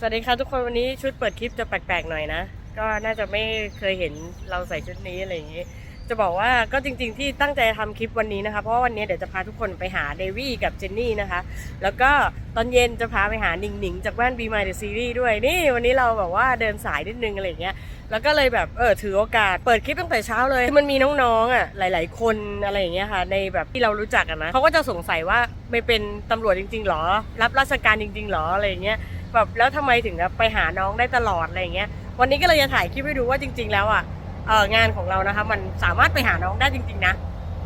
สวัสดีค่ะทุกคนวันนี้ชุดเปิดคลิปจะแปลกๆหน่อยนะ ก็น่าจะไม่เคยเห็นเราใส่ชุดนี้อะไรอย่างนี้ จะบอกว่าก็จริง ๆ ที่ตั้งใจทำคลิปวันนี้นะคะ เพราะวันนี้เดี๋ยวจะพาทุกคนไปหาเดวี่กับเจนนี่นะคะ แล้วก็ตอนเย็นจะพาไปหาหนิงหนิงจากบ้าน Be My The Series ด้วยนี่วันนี้เราแบบว่าเดินสายนิดนึงอะไรอย่างเงี้ยแล้วก็เลยแบบเออถือโอกาสเปิดคลิปตั้งแต่เช้าเลยมันมีน้องๆอะหลาย ๆ คนอะไรอย่างเงี้ยค่ะ ในแบบที่เรารู้จักนะเขาก็จะสงสัยว่าไม่เป็นตำรวจจริง ๆหรอ รับราชการจริง ๆ หรออะไรอย่างเงี้ย แบบแล้วทำไมถึงแบบไปหาน้องได้ตลอดอะไรอย่างเงี้ย วันนี้ก็เลยจะถ่ายคลิปให้ดูว่าจริง ๆ แล้วอะงานของเรานะคะมันสามารถไปหาน้องได้จริง ๆ นะ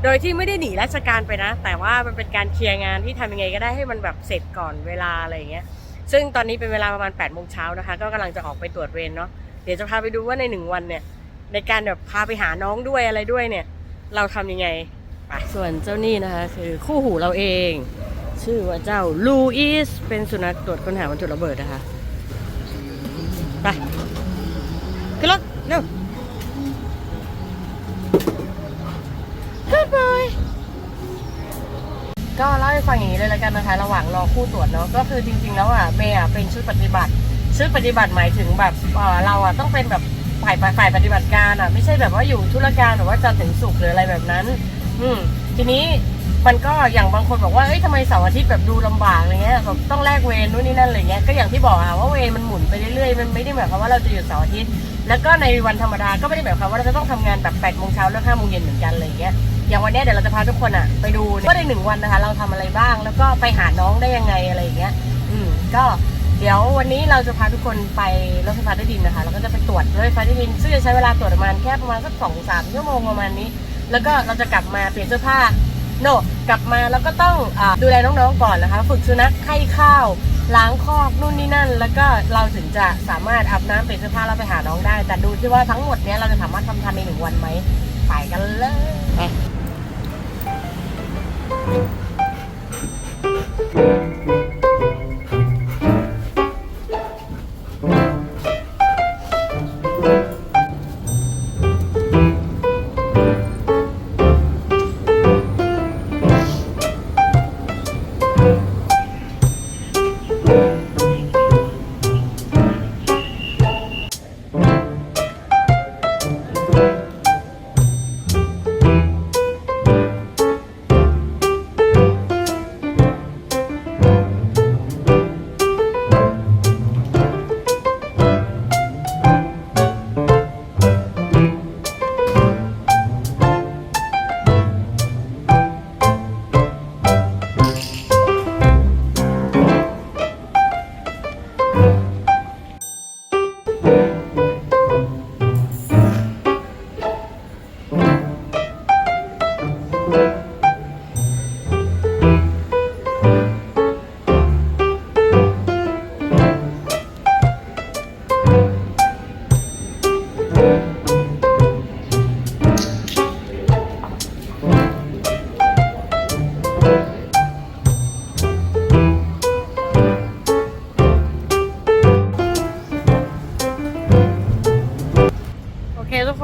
โดยที่ไม่ได้หนีราชการไปนะ แต่ว่ามันเป็นการเคลียร์งานที่ทำยังไงก็ได้ให้มันแบบเสร็จก่อนเวลาอะไรอย่างเงี้ย ซึ่งตอนนี้เป็นเวลาประมาณ8ปดโมงเช้านะคะ ก็กำลังจะออกไปตรวจเวรเนาะ เดี๋ยวจะพาไปดูว่าในหนึ่งวันเนี่ยในการแบบพาไปหาน้องด้วยอะไรด้วยเนี่ย เราทำยังไง ส่วนเจ้านี่นะคะคือคู่หูเราเอง ชื่อว่าเจ้าลูอิสเป็นสุนัขตรวจค้นหาวัตถุระเบิดนะคะ ไป ขึ้นรถ เร็ว Good boy ก็เล่าให้ฟังอย่างนี้เลยแล้วกันนะคะ ระหว่างรอคู่ตรวจเนาะก็คือจริง ๆ แล้วอะเมย์อะเป็นชุดปฏิบัติ ชุดปฏิบัติหมายถึงแบบเอ่อเราอะต้องเป็นแบบฝ่ายฝ่ายปฏิบัติการอะ ไม่ใช่แบบว่าอยู่ธุรการหรือว่าจันทร์ถึงศุกร์หรืออะไรแบบนั้น อืมทีนี้ มันก็อย่างบางคนบอกว่าเอ้ยทำไมเสาร์อาทิตย์แบบดูลำบากอะไรเงี้ยแบบต้องแลกเวรนู่นนี่นั่นอะไรเงี้ยก็อย่างที่บอกอะว่าเวรมันหมุนไปเรื่อยๆมันไม่ได้หมายความว่าเราจะหยุดเสาร์อาทิตย์แล้วก็ในวันธรรมดาก็ไม่ได้หมายความว่าเราจะต้องทำงานแบบ8ปดโมงเช้าเลิกห้าโมงเย็นเหมือนกันอะไรเงี้ยอย่างวันนี้เดี๋ยวเราจะพาทุกคนอะไปดูว่าในหนึ่งวันนะคะ เราทำอะไรบ้างแล้วก็ไปหาน้องได้ยังไงอะไรเงี้ย อืมก็เดี๋ยววันนี้เราจะพาทุกคนไปรถไฟฟ้าใต้ดินนะคะแล้วก็จะไปตรวจรถไฟฟ้าใต้ดินซึ่งจะใช้เวลาตรวจประมาณแค่ประมาณสักสองสามชั่วโมงประมาณนี้ แล้วก็เราจะกลับมาเปลี่ยนเสื้อผ้า โนกลับมาแล้วก็ต้องอดูแลน้องๆก่อนนะคะ ฝึกสุนัขให้ข้าว ล้างคอกนู่นนี่นั่น แล้วก็เราถึงจะสามารถอาบน้ำเปลี่ยนเสื้อผ้าแล้วไปหาน้องได้ แต่ดูที่ว่าทั้งหมดเนี้ยเราจะสามารถทำทันในหนึ่งวันไหมไปกันเลยโ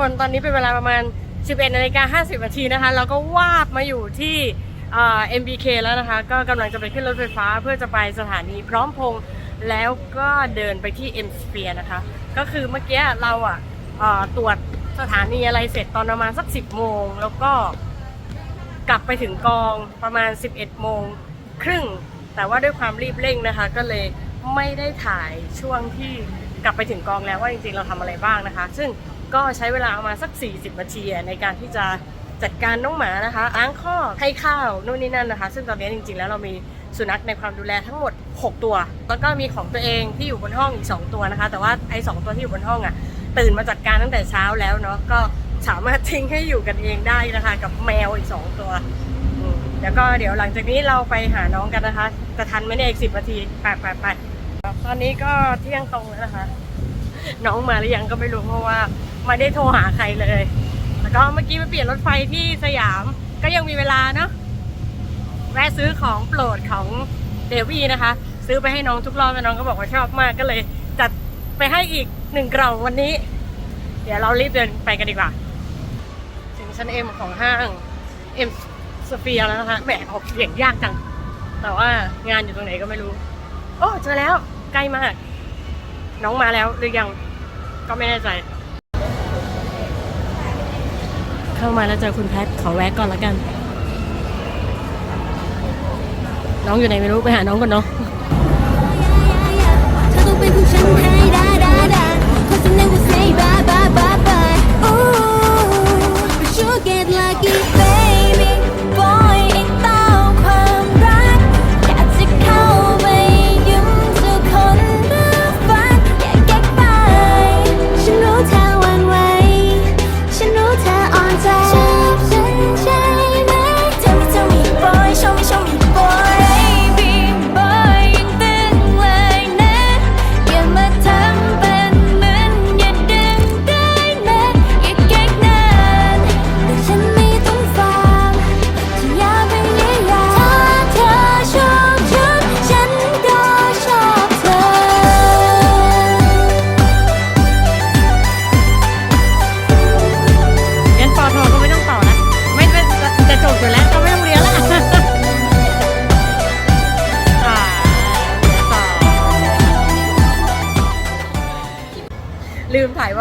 คนตอนนี้เป็นเวลาประมาณ 11นาฬิกา50นาทีนะคะ เราก็วาบมาอยู่ที่เอ่อ MBK แล้วนะคะ ก็กำลังจะไปขึ้นรถไฟฟ้าเพื่อจะไปสถานีพร้อมพงษ์แล้วก็เดินไปที่ M Sphere นะคะ ก็คือเมื่อกี้เราอะอ่อตรวจสถานีอะไรเสร็จตอนประมาณสัก 10 โมง แล้วก็กลับไปถึงกองประมาณ 11 โมงครึ่ง แต่ว่าด้วยความรีบเร่งนะคะ ก็เลยไม่ได้ถ่ายช่วงที่กลับไปถึงกองแล้วว่าจริงๆเราทำอะไรบ้างนะคะ ซึ่ง ก็ใช้เวลาประมาณสัก 40นาทีในการที่จะจัดการน้องหมานะคะล้างข้อให้ข้าวนู่นนี่นั่นนะคะ ซึ่งตอนนี้จริงๆ แล้วเรามีสุนัขในความดูแลทั้งหมด 6 ตัว แล้วก็มีของตัวเองที่อยู่บนห้องอีก 2 ตัวนะคะ แต่ว่าไอ้สตัวที่อยู่บนห้องอะตื่นมาจัดการตั้งแต่เช้าแล้วเนาะก็สามารถทิ้งให้อยู่กันเองได้นะคะ กับแมวอีก 2 ตัวแล้วก็เดี๋ยวหลังจากนี้เราไปหาน้องกันนะคะจะทันไหมเนี่ยอีกสิบนาทีไปไปไปตอนนี้ก็เที่ยงตรงแล้วนะคะ น้องมาหรือยังก็ไม่รู้เพราะว่า ไม่ได้โทรหาใครเลย แล้วก็เมื่อกี้ไปเปลี่ยนรถไฟที่สยาม ก็ยังมีเวลาเนาะแวะซื้อของโปรดของเดวี่นะคะ ซื้อไปให้น้องทุกรอบแล้วน้องก็บอกว่าชอบมากก็เลยจัดไปให้อีกหนึ่งกล่องวันนี้ เดี๋ยวเรารีบเดินไปกันดีกว่า ถึงชั้นเอ็มของห้างเอ็มสเฟียแล้วนะคะแหมออกเสียงยากจัง แต่ว่างานอยู่ตรงไหนก็ไม่รู้ โอ้เจอแล้วใกล้มาก น้องมาแล้วหรือยังก็ไม่แน่ใจ เข้ามาแล้วเจอคุณแพทขอแวะก่อนละกัน น้องอยู่ไหนไม่รู้ไปหาน้องก่อนเนาะเธอ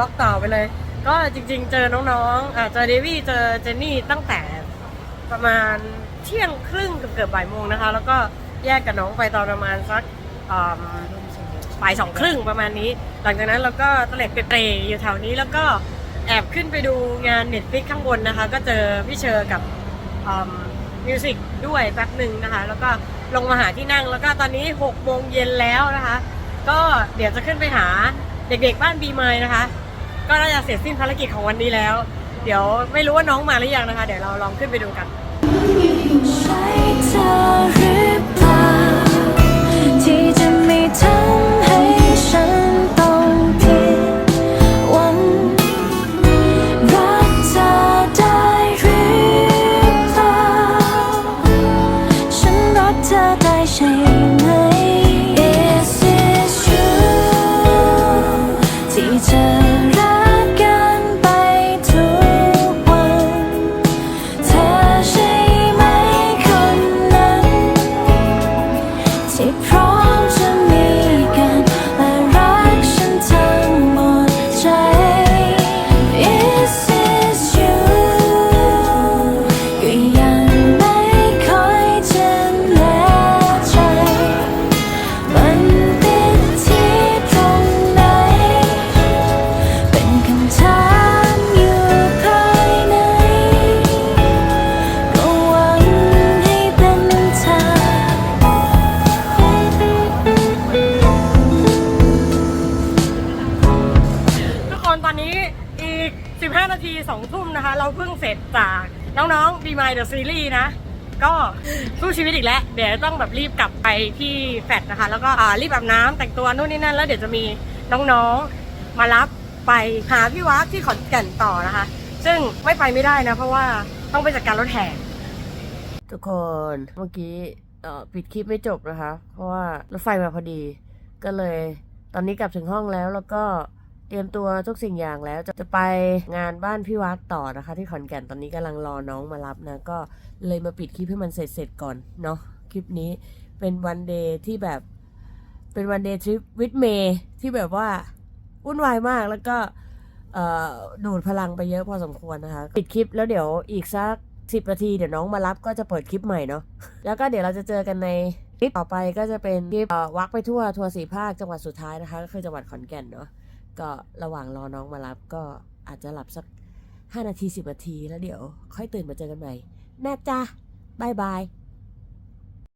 อกต่อไปเลย ก็จริง ๆ เจอน้องๆอ่าเจอเดวี่เจอเจนนี่ตั้งแต่ประมาณเที่ยงครึ่งเกือบเกือบบ่ายโมงนะคะ แล้วก็แยกกับน้องไปตอนประมาณสักอ่าบ่ายสองครึ่งประมาณนี้ หลังจากนั้นเราก็ตะเล็ดไปเตรอยู่แถวนี้แล้วก็แอบขึ้นไปดูงานเน็ตฟิกข้างบนนะคะ ก็เจอพี่เชอร์กับมิวสิกด้วยแป๊บหนึ่งนะคะ แล้วก็ลงมาหาที่นั่งแล้วก็ตอนนี้6โมงเย็นแล้วนะคะ ก็เดี๋ยวจะขึ้นไปหาเด็กๆบ้านบีมายนะคะ ก็น่าจะเสร็จสิ้นภารกิจของวันนี้แล้ว เดี๋ยวไม่รู้ว่าน้องมาหรือยังนะคะ เดี๋ยวเราลองขึ้นไปดูกันใช่เธอหรือเปล่าที่จะไม่ทำให้ฉันต้องผิดหวังรักเธอได้หรือเปล่าฉันรักเธอได้ใช่ไหม นตอนนี้อีก 15 นาที 2 ทุ่มนะคะ เราเพิ่งเสร็จจากน้องๆ Be My The Series นะ ก็สู้ชีวิตอีกแล้ว เดี๋ยวต้องแบบรีบกลับไปที่แฟดนะคะ แล้วก็อ่ารีบอาบน้ำแต่งตัวนู่นนี่นั่น แล้วเดี๋ยวจะมีน้องๆ มารับไปหาพี่วักที่ขอนแก่นต่อนะคะ ซึ่งไม่ไปไม่ได้นะ เพราะว่าต้องไปจัดการรถแห่ทุกคนเมื่อกี้เอ่อปิดคลิปไม่จบนะคะ เพราะว่ารถไฟมาพอดี ก็เลย ตอนนี้กลับถึงห้องแล้วแล้วก็ เตรียมตัวทุกสิ่งอย่างแล้วจะจะไปงานบ้านพี่วัดต่อนะคะ ที่ขอนแก่นตอนนี้กำลังรอน้องมารับนะ ก็เลยมาปิดคลิปให้มันเสร็จเสร็จก่อนเนาะคลิปนี้เป็นวันเดย์ที่แบบเป็นวันเดย์ทริปวิดเมย์ที่แบบว่าวุ่นวายมากแล้วก็ดูดพลังไปเยอะพอสมควรนะคะ ปิดคลิปแล้วเดี๋ยวอีกสักสิบนาทีเดี๋ยวน้องมารับก็จะเปิดคลิปใหม่เนาะแล้วก็เดี๋ยวเราจะเจอกันในคลิปต่อไปก็จะเป็นคลิปวักไปทั่วทัวร์สีภาคจังหวัดสุดท้ายนะคะ ก็คือจังหวัดขอนแก่นเนาะ ก็ระหว่างรอน้องมารับก็อาจจะหลับสัก 5 นาที 10 นาทีแล้วเดี๋ยว ค่อยตื่นมาเจอกันใหม่แน่จ้าบายบาย